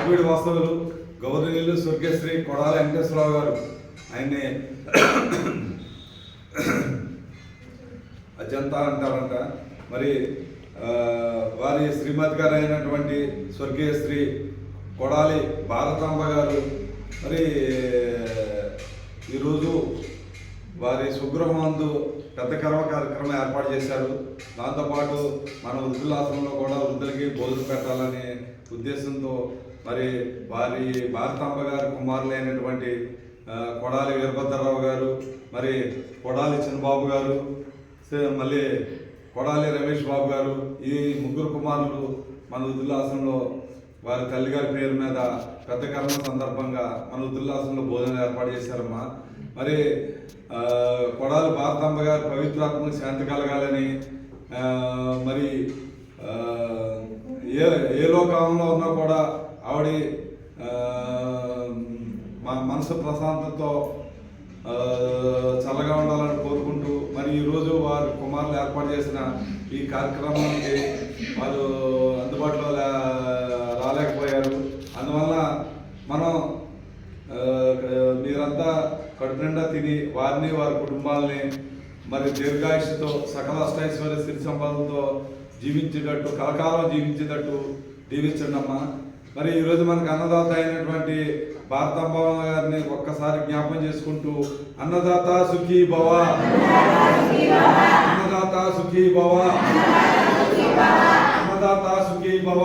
మార్పిడి వాస్తవులు గౌరవనీయులు స్వర్గశ్రీ కొడాల వెంకటేశ్వరరావు గారు ఆయన్ని అజంతా అంటారంట మరి వారి శ్రీమతి గారు అయినటువంటి స్వర్గీయ శ్రీ కొడాలి భారతాంబ గారు మరి వారి సుగ్రహమందు పెద్ద కర్మ కార్యక్రమం ఏర్పాటు చేశారు. దాంతోపాటు మన వృద్ధులాశ్రమంలో కూడా వృద్ధులకి భోజనం పెట్టాలనే ఉద్దేశంతో మరి వారి భారతాంబ గారి కుమారులైనటువంటి కొడాలి వీరభద్రరావు గారు మరి కొడాలి చిన్నబాబు గారు మళ్ళీ కొడాలి రమేష్ బాబు గారు ఈ ముగ్గురు కుమారులు మన వృద్ధులాశ్రమంలో వారి తల్లిగారి పేరు మీద పెద్ద కర్మ సందర్భంగా మన ఉద్దుల్లాసంలో భోజనం ఏర్పాటు చేశారమ్మా. మరి కొడాలి భారతాంబ గారి పవిత్రాత్మక శాంతి కలగాలని మరి ఏ ఏ లోకంలో ఉన్నా కూడా ఆవిడ మా మనసు ప్రశాంతతో చల్లగా ఉండాలని కోరుకుంటూ మరి ఈరోజు వారి కుమారులు ఏర్పాటు చేసిన ఈ కార్యక్రమానికి వారు వలన మనం మీరంతా కడుపు నిండా తిని వారిని వారి కుటుంబాలని మరి దీర్ఘాయుషతో సకల అష్టైశ్వర్య స్థితి సంపదలతో జీవించేటట్టు కలకాలం జీవించేటట్టు దీవించండి అమ్మా. మరి ఈరోజు మనకు అన్నదాత అయినటువంటి భారతాంబ గారిని ఒక్కసారి జ్ఞాపకం చేసుకుంటూ అన్నదాత సుఖీ భవ. అన్నదాత సుఖీ భవ. అన్నదాత సుఖీ భవ.